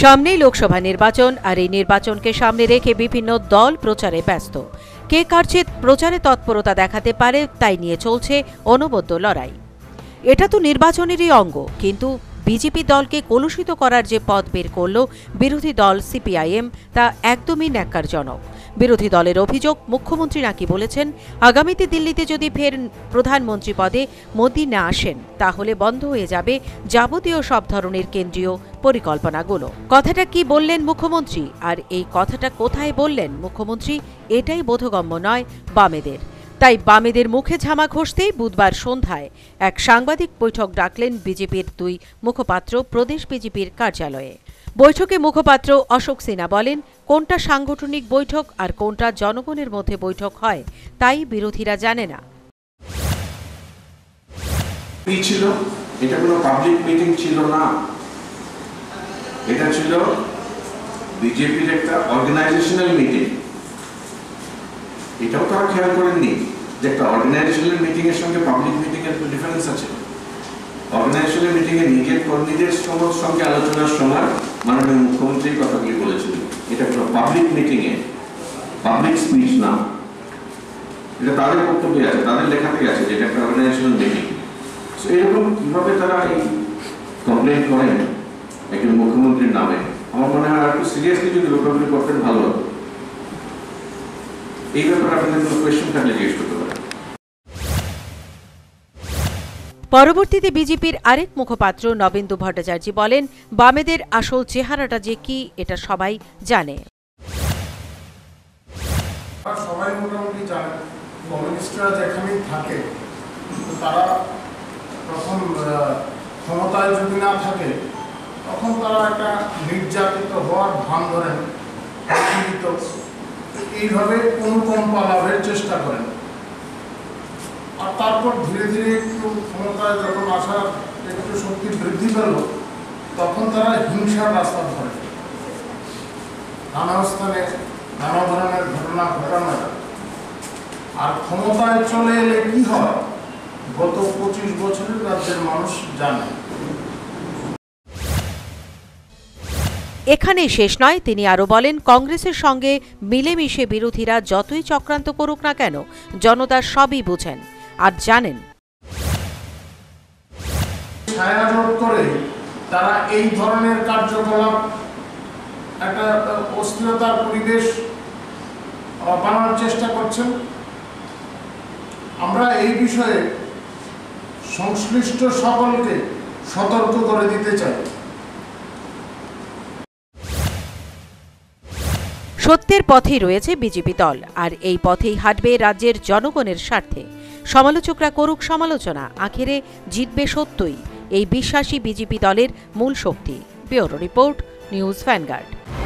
সামনেই লোকসভা নির্বাচন, আর এই নির্বাচনকে সামনে রেখে বিভিন্ন দল প্রচারে ব্যস্ত। কে কারচিত প্রচারে তৎপরতা দেখাতে পারে, তাই নিয়ে চলছে অনবদ্য লড়াই। এটা তো নির্বাচনেরই অঙ্গ, কিন্তু বিজেপি দলকে কলুষিত করার যে পথ বের করল বিরোধী দল সিপিআইএম, তা একদমই ন্যাক্কারজনক। বিরোধী দলের অভিযোগ মুখ্যমন্ত্রী নাকি বলেছেন, আগামীতে দিল্লিতে যদি ফের প্রধানমন্ত্রী পদে মোদী না আসেন, তাহলে বন্ধ হয়ে যাবে যাবতীয় সব ধরনের কেন্দ্রীয় পরিকল্পনাগুলো। কথাটা কি বললেন মুখ্যমন্ত্রী? আর এই কথাটা কোথায় বললেন মুখ্যমন্ত্রী? এটাই বোধগম্য নয় বামেদের। তাই বামেদের মুখে ঝামা ঘষতেই বুধবার সন্ধ্যায় এক সাংবাদিক বৈঠক ডাকলেন বিজেপির দুই মুখপাত্র প্রদেশ বিজেপির কার্যালয়ে। বৈঠকে মুখপাত্র অশোক সিনহা বলেন, কোনটা সাংগঠনিক বৈঠক আর কোনটা জনগণের মধ্যে বৈঠক হয়, তাই বিরোধীরা জানে না। ছিল? এটা কোনো পাবলিক মিটিং ছিল না। এটা ছিল বিজেপির একটা অর্গানাইজেশনাল মিটিং এটাও তারা খেয়াল করেননি যে একটা অর্গানাইজেশনাল মিটিং এর সঙ্গে পাবলিক মিটিং এর ডিফারেন্স আছে। অর্গানাইজেশনাল মিটিং এ নিজের কর্মীদের সঙ্গে আলোচনার সময় মাননীয় মুখ্যমন্ত্রী কথাগুলি বলেছিলেন এটা কোনো পাবলিক মিটিং এ পাবলিক স্পিচ না। এটা তাদের বক্তব্যে আছে তাদের লেখাতেই আছে যে এটা একটা অর্গানাইজেশনাল মিটিং So, এরকম কীভাবে তারা এই কমপ্লেন করেন একজন মুখ্যমন্ত্রীর নামে? আমার মনে হয় আর একটু সিরিয়াসলি যদি রিকভারি করতেন ভালো এই ব্যাপারে আপনাদের কোনো কোয়েশ্চেন থাকলে জিজ্ঞেস করতে পারেন। পরবর্তীতে বিজেপির আরেক মুখপাত্র নবেন্দু ভট্টাচার্য বলেন, বামেদের আসল চেহারাটা যে কি, এটা সবাই জানে। সবাই মোটামুটি কমিউনিস্টরা থাকে তারা তখন ক্ষমতায় যদি না থাকে, তখন তারা একটা নির্যাতিত হওয়ার ভান ধরেন এইভাবে অনুকম্পা লাভের চেষ্টা করেন। তারপর ধীরে ধীরে একটু ক্ষমতায় যখন আসার একটু শক্তি বৃদ্ধি পেল, তখন তারা হিংসার রাস্তা ধরে নানা স্থানে নানা ধরনের ঘটনা ঘটানো আর ক্ষমতায় চলে এলে কি হয়, গত পঁচিশ বছরের রাজ্যের মানুষ জানে। এখানেই শেষ নয়, তিনি আরও বলেন, কংগ্রেসের সঙ্গে মিলেমিশে বিরোধীরা যতই চক্রান্ত করুক না কেন, জনতা সবই বুঝেন। আর জানেন। করে তারা এই ধরনের কার্যকলাপ একটা অস্থিরতার পরিবেশ বানানোর চেষ্টা করছেন। আমরা এই বিষয়ে সংশ্লিষ্ট সকলকে সতর্ক করে দিতে চাই। সত্যের পথেই রয়েছে বিজেপি দল আর এই পথেই হাঁটবে রাজ্যের জনগণের স্বার্থে। সমালোচকরা করুক সমালোচনা, আখেরে জিতবে সত্যই, এই বিশ্বাসী বিজেপি দলের মূল শক্তি। Bureau report, News Vanguard.